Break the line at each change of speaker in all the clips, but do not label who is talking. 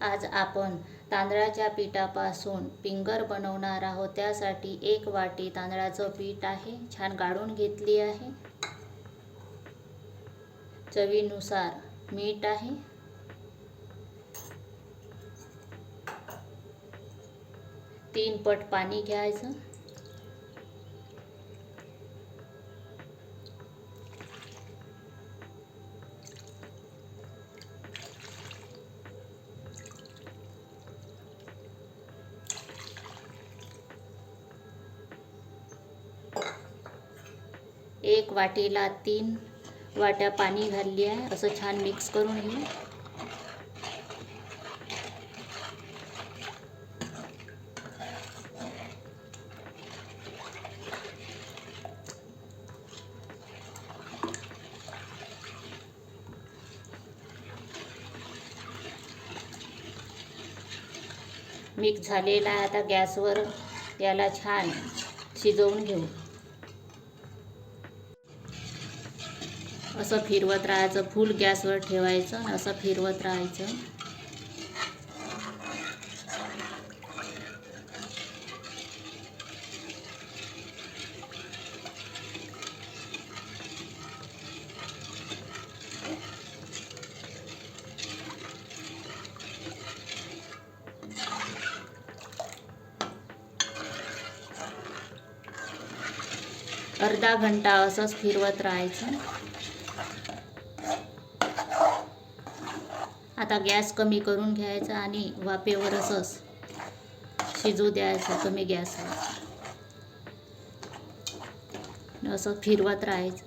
आज आपण तांदळाच्या पिठापासून पिंगर बनवणार आहोत. त्यासाठी एक वाटी तांदळाचं पीठ आहे. छान गाळून घेतली आहे. चवीनुसार मीठ आहे. तीन पट पाणी घ्यायचं. वाटीला तीन वाट्या पाणी घालली आहे. असं छान मिक्स करून घेऊ. मिक्स झालेला आहे. आता गॅसवर याला छान शिजवून घेऊ. असं फिरवत राहायचं फुल गॅसवर ठेवायचं आणि असं फिरवत राहायचं. अर्धा घंटा असंच फिरवत राहायचं. आता गॅस कमी करून घ्यायचा आणि वाफेवर असंच शिजू द्यायचं कमी गॅसवर असं फिरवत राहायचं.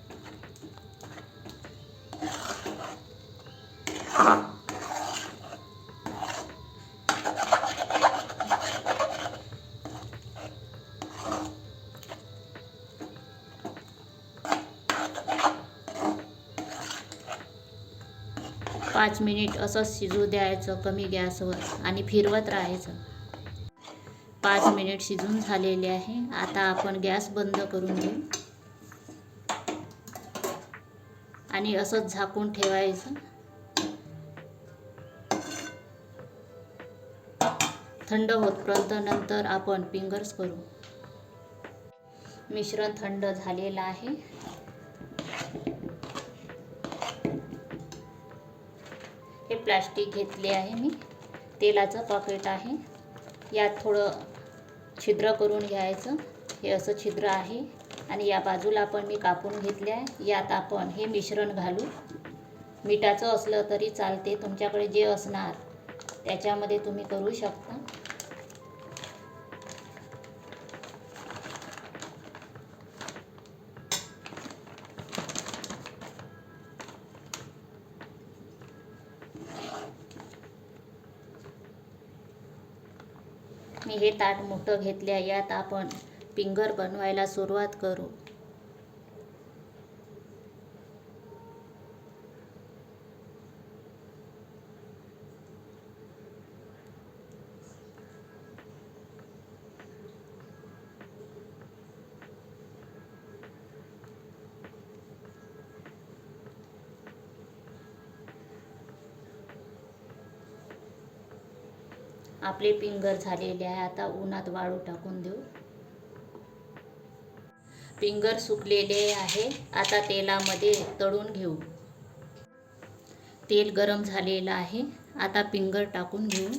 पाच मिनिट असंच शिजू द्यायचं कमी गॅसवर आणि फिरवत राहायचं. पाच मिनिट शिजून झालेले आहे. आता आपण गॅस बंद करून घेऊ. आणि असंच झाकून ठेवायचं. थंड होतपर्यंत नंतर आपण फिंगर्स करू. मिश्रण थंड झालेलं आहे. प्लॅस्टिक घेतले आहे मी. तेलाचं पॉकेट आहे. यात थोडं छिद्र करून घ्यायचं. हे असं छिद्र आहे. आणि या बाजूला पण मी कापून घेतले आहे. यात आपण हे मिश्रण घालू. मिठाचं असलं तरी चालते. तुमच्याकडे जे असणार त्याच्यामध्ये तुम्ही करू शकता. मी हे ताट मोठं घेतल्या यात आपण पिंगर बनवायला सुरुवात करू. आपले पिंगर झालेले आहे. आता उन्हात वाळू टाकून देऊ. पिंगर सुकलेले आहे. आता तेलामध्ये तळून घेऊ. तेल गरम झालेलं आहे. आता पिंगर टाकून घेऊ.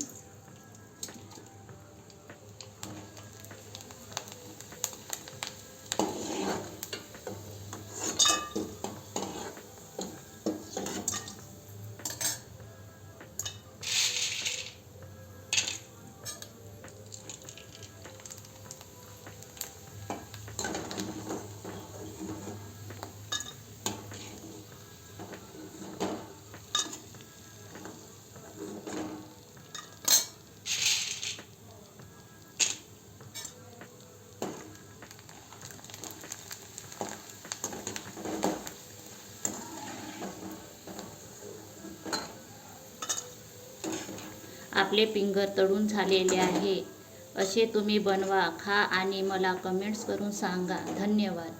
आपले पिंगर तळून झालेले आहे. असे तुम्ही बनवा खा आणि मला कमेंट्स करून सांगा. धन्यवाद.